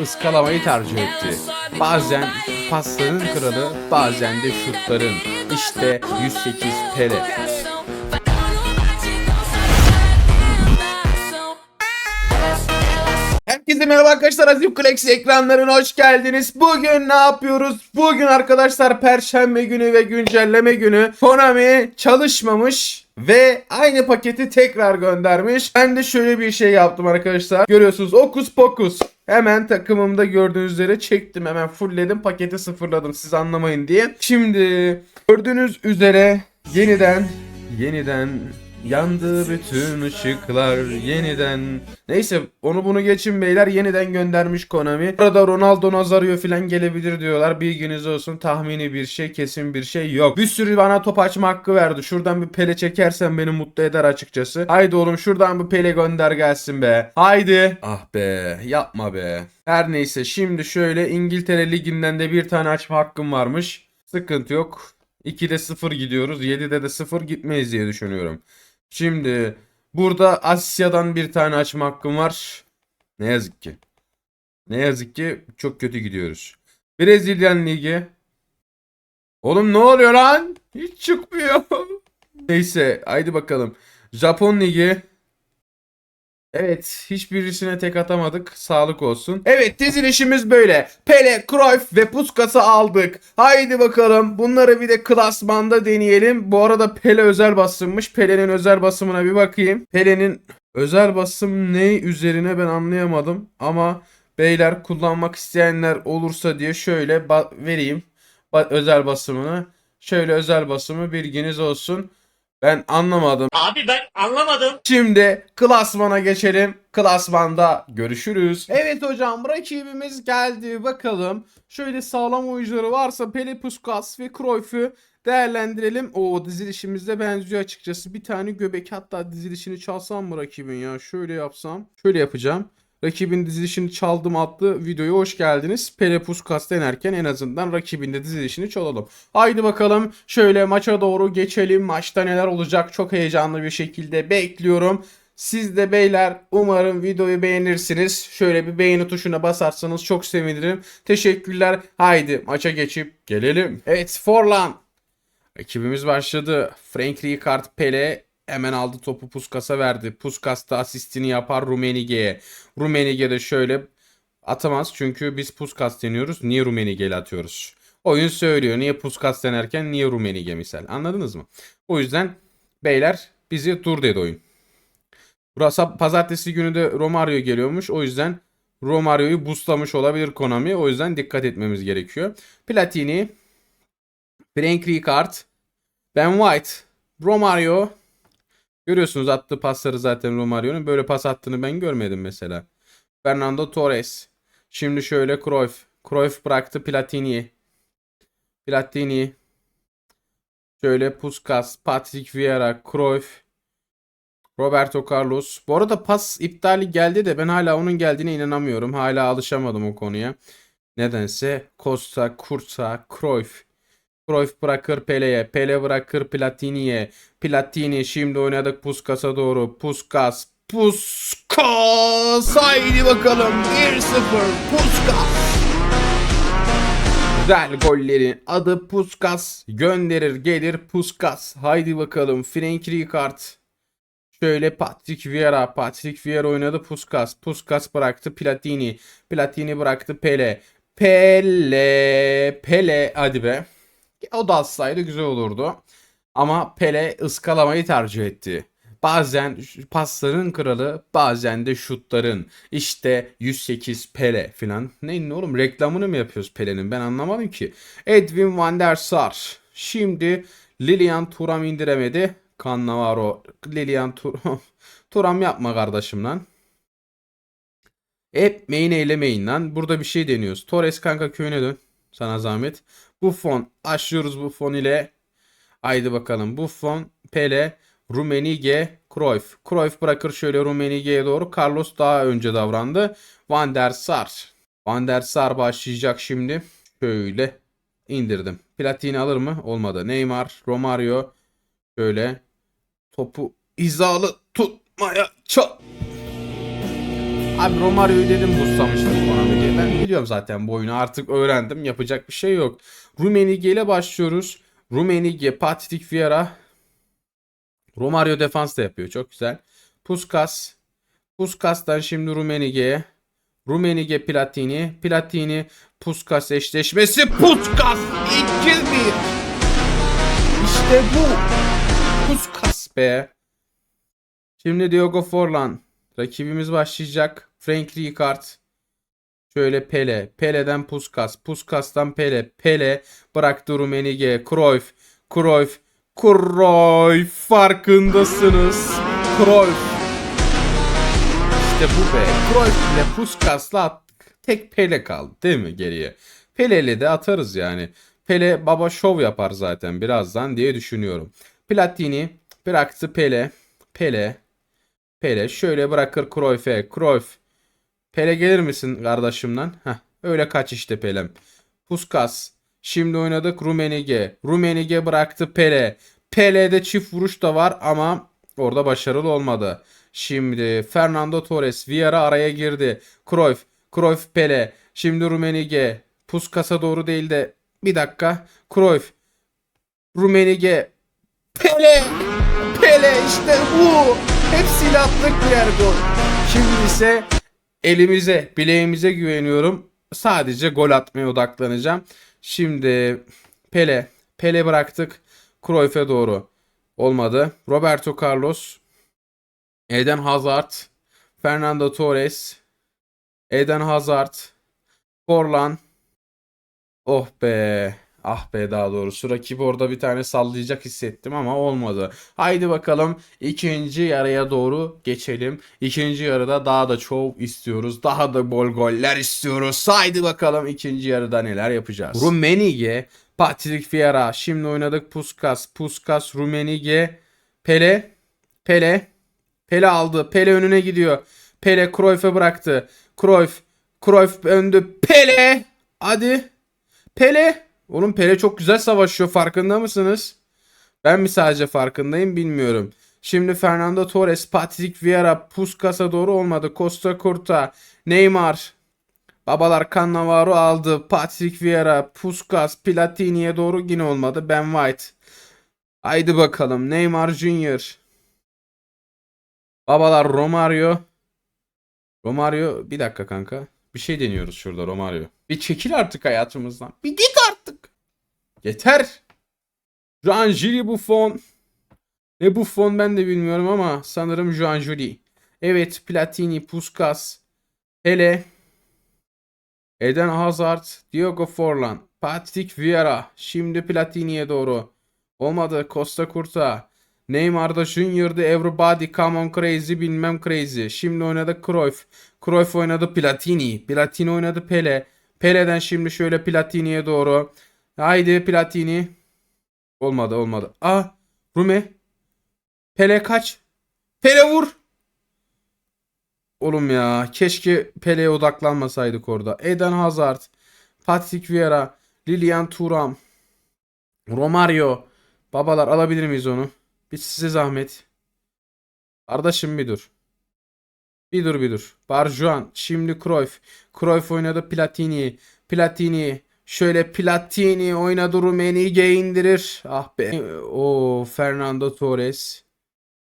ıskalamayı tercih etti. Bazen pasların kralı, bazen de şutların. İşte 108 Pele. Herkese merhaba arkadaşlar Azim Flex ekranlarına hoş geldiniz. Bugün ne yapıyoruz? Bugün arkadaşlar perşembe günü ve güncelleme günü Konami çalışmamış ve aynı paketi tekrar göndermiş. Ben de şöyle bir şey yaptım arkadaşlar. Görüyorsunuz okus pokus. Hemen takımımda gördüğünüz üzere çektim. Hemen fullledim paketi sıfırladım siz anlamayın diye. Şimdi gördüğünüz üzere yeniden yeniden Yandı bütün ışıklar yeniden. Neyse onu bunu geçin beyler yeniden göndermiş Konami. Burada Ronaldo Nazario falan gelebilir diyorlar. Bilginiz olsun tahmini bir şey kesin bir şey yok. Bir sürü bana top açma hakkı verdi. Şuradan bir pele çekersen beni mutlu eder açıkçası. Haydi oğlum şuradan bir pele gönder gelsin be. Haydi. Ah be yapma be. Her neyse şimdi şöyle İngiltere Ligi'nden de bir tane açma hakkım varmış. Sıkıntı yok. 2'de 0 gidiyoruz. 7'de de 0 gitmeyiz diye düşünüyorum. Şimdi burada Asya'dan bir tane açma hakkım var. Ne yazık ki. Ne yazık ki çok kötü gidiyoruz. Brezilyan Ligi. Oğlum ne oluyor lan? Hiç çıkmıyor. Neyse haydi bakalım. Japon Ligi. Evet hiçbirisine tek atamadık. Sağlık olsun. Evet dizilişimiz böyle. Pele, Cruyff ve Puskas aldık. Haydi bakalım bunları bir de klasmanda deneyelim. Bu arada Pele özel basımmış. Pele'nin özel basımına bir bakayım. Pele'nin özel basım ne üzerine ben anlayamadım. Ama beyler kullanmak isteyenler olursa diye şöyle ba- vereyim. Ba- özel basımını. Şöyle özel basımı bilginiz olsun. Ben anlamadım. Abi ben anlamadım. Şimdi klasmana geçelim. Klasmanda görüşürüz. Evet hocam rakibimiz geldi. Bakalım. Şöyle sağlam oyuncuları varsa Pele Puskas ve Cruyff'u değerlendirelim. O dizilişimizde benziyor açıkçası. Bir tane göbek hatta dizilişini çalsam mı rakibin ya? Şöyle yapsam. Şöyle yapacağım. Rakibin dizilişini çaldım adlı videoya hoş geldiniz. Pele Puskas denerken en azından rakibin de dizilişini çalalım. Haydi bakalım şöyle maça doğru geçelim. Maçta neler olacak çok heyecanlı bir şekilde bekliyorum. Siz de beyler umarım videoyu beğenirsiniz. Şöyle bir beğeni tuşuna basarsanız çok sevinirim. Teşekkürler. Haydi maça geçip gelelim. Evet Forlan. Ekibimiz başladı. Frank Rijkaard Pele hemen aldı topu Puskas'a verdi. Puskas da asistini yapar Rumenige'ye. Rumenige de şöyle atamaz çünkü biz Puskas deniyoruz. Niye Rumenige'yle atıyoruz? Oyun söylüyor. Niye Puskas denerken niye Rumenige misal. Anladınız mı? O yüzden beyler bizi dur dedi oyun. Burası pazartesi günü de Romario geliyormuş. O yüzden Romario'yu boostlamış olabilir Konami. O yüzden dikkat etmemiz gerekiyor. Platini, Frank Rijkaard, Ben White, Romario. Görüyorsunuz attığı pasları zaten Romario'nun. Böyle pas attığını ben görmedim mesela. Fernando Torres. Şimdi şöyle Cruyff. Cruyff bıraktı Platini'yi. Platini. Şöyle Puskas, Patrick Vieira, Cruyff, Roberto Carlos. Bu arada pas iptali geldi de ben hala onun geldiğine inanamıyorum. Hala alışamadım o konuya. Nedense Costa, Kursa, Cruyff. Cruyff bırakır Pele'ye. Pele bırakır Platini'ye. Platini şimdi oynadık Puskas'a doğru. Puskas. Puskas. Haydi bakalım. 1-0. Puskas. Güzel gollerin adı Puskas. Gönderir gelir Puskas. Haydi bakalım. Frank Rijkaard. Şöyle Patrick Vieira. Patrick Vieira oynadı Puskas. Puskas bıraktı Platini. Platini bıraktı Pele. Pele. Pele. Hadi be. O da atsaydı güzel olurdu. Ama Pele ıskalamayı tercih etti. Bazen pasların kralı, bazen de şutların. İşte 108 Pele filan. Ne, ne oğlum reklamını mı yapıyoruz Pele'nin? Ben anlamadım ki. Edwin van der Sar. Şimdi Lilian Thuram indiremedi. Cannavaro. Lilian Thuram. Thuram yapma kardeşim lan. Hep main eylemeyin lan. Burada bir şey deniyoruz. Torres kanka köyüne dön. Sana zahmet. Buffon. Başlıyoruz Buffon ile. Haydi bakalım. Buffon, Pele, Rumenige, Cruyff. Cruyff bırakır şöyle Rumenige'ye doğru. Carlos daha önce davrandı. Van der Sar. Van der Sar başlayacak şimdi. Şöyle indirdim. Platini alır mı? Olmadı. Neymar, Romario. Şöyle topu hizalı tutmaya çal. Abi Romario'yu dedim buzlamıştım Konami diye. Ben biliyorum zaten bu oyunu artık öğrendim. Yapacak bir şey yok. Rumenige ile başlıyoruz. Rumenige, Patrick Vieira. Romario defans da yapıyor. Çok güzel. Puskas. Puskas'tan şimdi Rumenige'ye. Rumenige Platini. Platini Puskas eşleşmesi. Puskas 2-1. İşte bu. Puskas be. Şimdi Diogo Forlan. Rakibimiz başlayacak. Frank Rijkaard. Şöyle Pele. Pele'den Puskas. Puskas'tan Pele. Pele bıraktı Rumenige. Cruyff. Cruyff. Cruyff. Farkındasınız. Cruyff. İşte bu be. Cruyff ile Puskas'la. Tek Pele kaldı değil mi geriye? Pele'yle de atarız yani. Pele baba şov yapar zaten birazdan diye düşünüyorum. Platini bıraktı Pele. Pele. Pele şöyle bırakır Cruyff'e. Cruyff. Pele gelir misin kardeşimden? Heh, öyle kaç işte Pelem. Puskas. Şimdi oynadık Rumenige. Rumenige bıraktı Pele. Pele'de çift vuruş da var ama orada başarılı olmadı. Şimdi Fernando Torres Vieira araya girdi. Cruyff. Cruyff Pele. Şimdi Rumenige. Puskas'a doğru değil de bir dakika. Cruyff. Rumenige. Pele. Pele işte bu. Hepsiyle attık diğer gol. Şimdi ise elimize, bileğimize güveniyorum. Sadece gol atmaya odaklanacağım. Şimdi Pele. Pele bıraktık. Cruyff'e doğru. Olmadı. Roberto Carlos. Eden Hazard. Fernando Torres. Eden Hazard. Forlan. Oh be. Ah be daha doğrusu rakibi orada bir tane sallayacak hissettim ama olmadı. Haydi bakalım ikinci yarıya doğru geçelim. İkinci yarıda daha da çok istiyoruz. Daha da bol goller istiyoruz. Haydi bakalım ikinci yarıda neler yapacağız. Rumenige, Patrick Vieira. Şimdi oynadık Puskas. Puskas, Rumenige, Pele. Pele. Pele aldı. Pele önüne gidiyor. Pele Cruyff'e bıraktı. Cruyff. Cruyff öndü. Pele. Hadi. Pele. Oğlum Pele çok güzel savaşıyor farkında mısınız? Ben mi sadece farkındayım bilmiyorum. Şimdi Fernando Torres, Patrick Vieira, Puscas'a doğru olmadı. Costa Curta, Neymar. Babalar Cannavaro aldı. Patrick Vieira, Puskas, Platini'ye doğru yine olmadı. Ben White. Haydi bakalım. Neymar Junior. Babalar Romario. Romario bir dakika kanka. Bir şey deniyoruz şurada Romario. Bir çekil artık hayatımızdan. Bir git Yeter. Jean-Gilles Buffon. Ne Buffon ben de bilmiyorum ama sanırım Jean-Gilles. Evet Platini, Puskas, Pele, Eden Hazard, Diogo Forlan, Patrick Vieira. Şimdi Platini'ye doğru. Olmadı. Costa Curta. Neymar'da Junior'da Everybody Come On Crazy bilmem crazy. Şimdi oynadı Cruyff. Cruyff oynadı Platini. Platini oynadı Pele. Pele'den şimdi şöyle Platini'ye doğru. Haydi Platini. Olmadı olmadı. Ah Rume. Pele kaç. Pele vur. Oğlum ya keşke Pele'ye odaklanmasaydık orada. Eden Hazard. Patrick Vieira. Lilian Thuram. Romario. Babalar alabilir miyiz onu? Bir size zahmet. Kardeşim bir dur. Bir dur bir dur. Barjuan. Şimdi Cruyff. Cruyff oynadı Platini. Platini. Şöyle Platini oynadı Rummenigge indirir. Ah be. O Fernando Torres.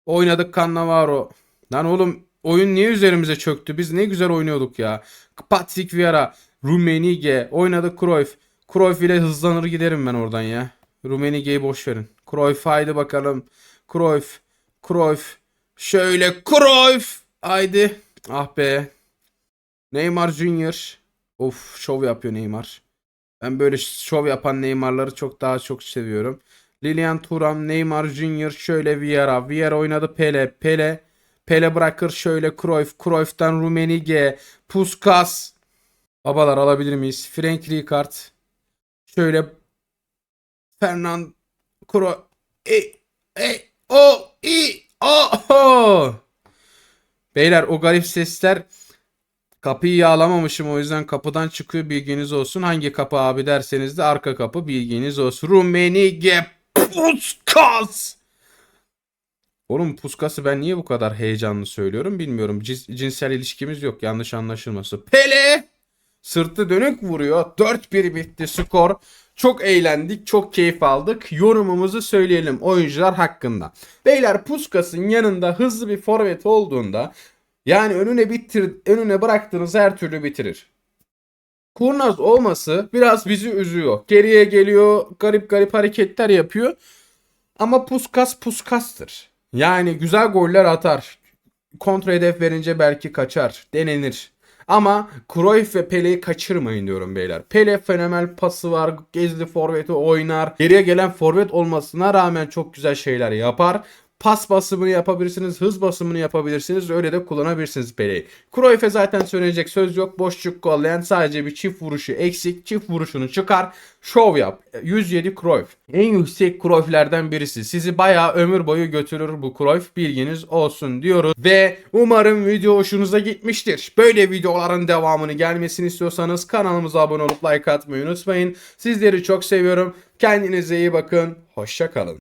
Oynadık Cannavaro. Lan oğlum oyun niye üzerimize çöktü? Biz ne güzel oynuyorduk ya. Patrick Vieira. Rummenigge. Oynadı Cruyff. Cruyff ile hızlanır giderim ben oradan ya. Rumenigge'yi boş verin. Cruyff haydi bakalım. Cruyff. Cruyff. Şöyle Cruyff. Haydi. Ah be. Neymar Junior. Of şov yapıyor Neymar. Ben böyle şov yapan Neymar'ları çok daha çok seviyorum. Lilian Thuram, Neymar Junior, şöyle Vieira. Vieira oynadı Pele. Pele. Pele bırakır şöyle Cruyff. Cruyff'tan Rumenige. Puskas. Babalar alabilir miyiz? Frank Rijkaard. Şöyle Fernand Cruyff. E, e, o, i, o, o. Beyler o garip sesler kapıyı yağlamamışım o yüzden kapıdan çıkıyor bilginiz olsun. Hangi kapı abi derseniz de arka kapı bilginiz olsun. Rumenige Puskas. Oğlum Puskas'ı ben niye bu kadar heyecanlı söylüyorum bilmiyorum. Cins- cinsel ilişkimiz yok yanlış anlaşılması. Pele. Sırtı dönük vuruyor. 4-1 bitti skor. Çok eğlendik, çok keyif aldık. Yorumumuzu söyleyelim oyuncular hakkında. Beyler Puskas'ın yanında hızlı bir forvet olduğunda yani önüne bitir önüne bıraktığınız her türlü bitirir. Kurnaz olması biraz bizi üzüyor. Geriye geliyor, garip garip hareketler yapıyor. Ama Puskas Puskas'tır. Yani güzel goller atar. Kontra hedef verince belki kaçar, denenir. Ama Cruyff ve Pele'yi kaçırmayın diyorum beyler. Pele fenomenal pası var, gezli forveti oynar. Geriye gelen forvet olmasına rağmen çok güzel şeyler yapar. Pas basımını yapabilirsiniz, hız basımını yapabilirsiniz. Öyle de kullanabilirsiniz Pele'yi. Cruyff'e zaten söyleyecek söz yok. Boşluk gollayan sadece bir çift vuruşu eksik. Çift vuruşunu çıkar. Şov yap. 107 Cruyff. En yüksek Cruyff'lerden birisi. Sizi bayağı ömür boyu götürür bu Cruyff. Bilginiz olsun diyoruz. Ve umarım video hoşunuza gitmiştir. Böyle videoların devamını gelmesini istiyorsanız kanalımıza abone olup like atmayı unutmayın. Sizleri çok seviyorum. Kendinize iyi bakın. Hoşça kalın.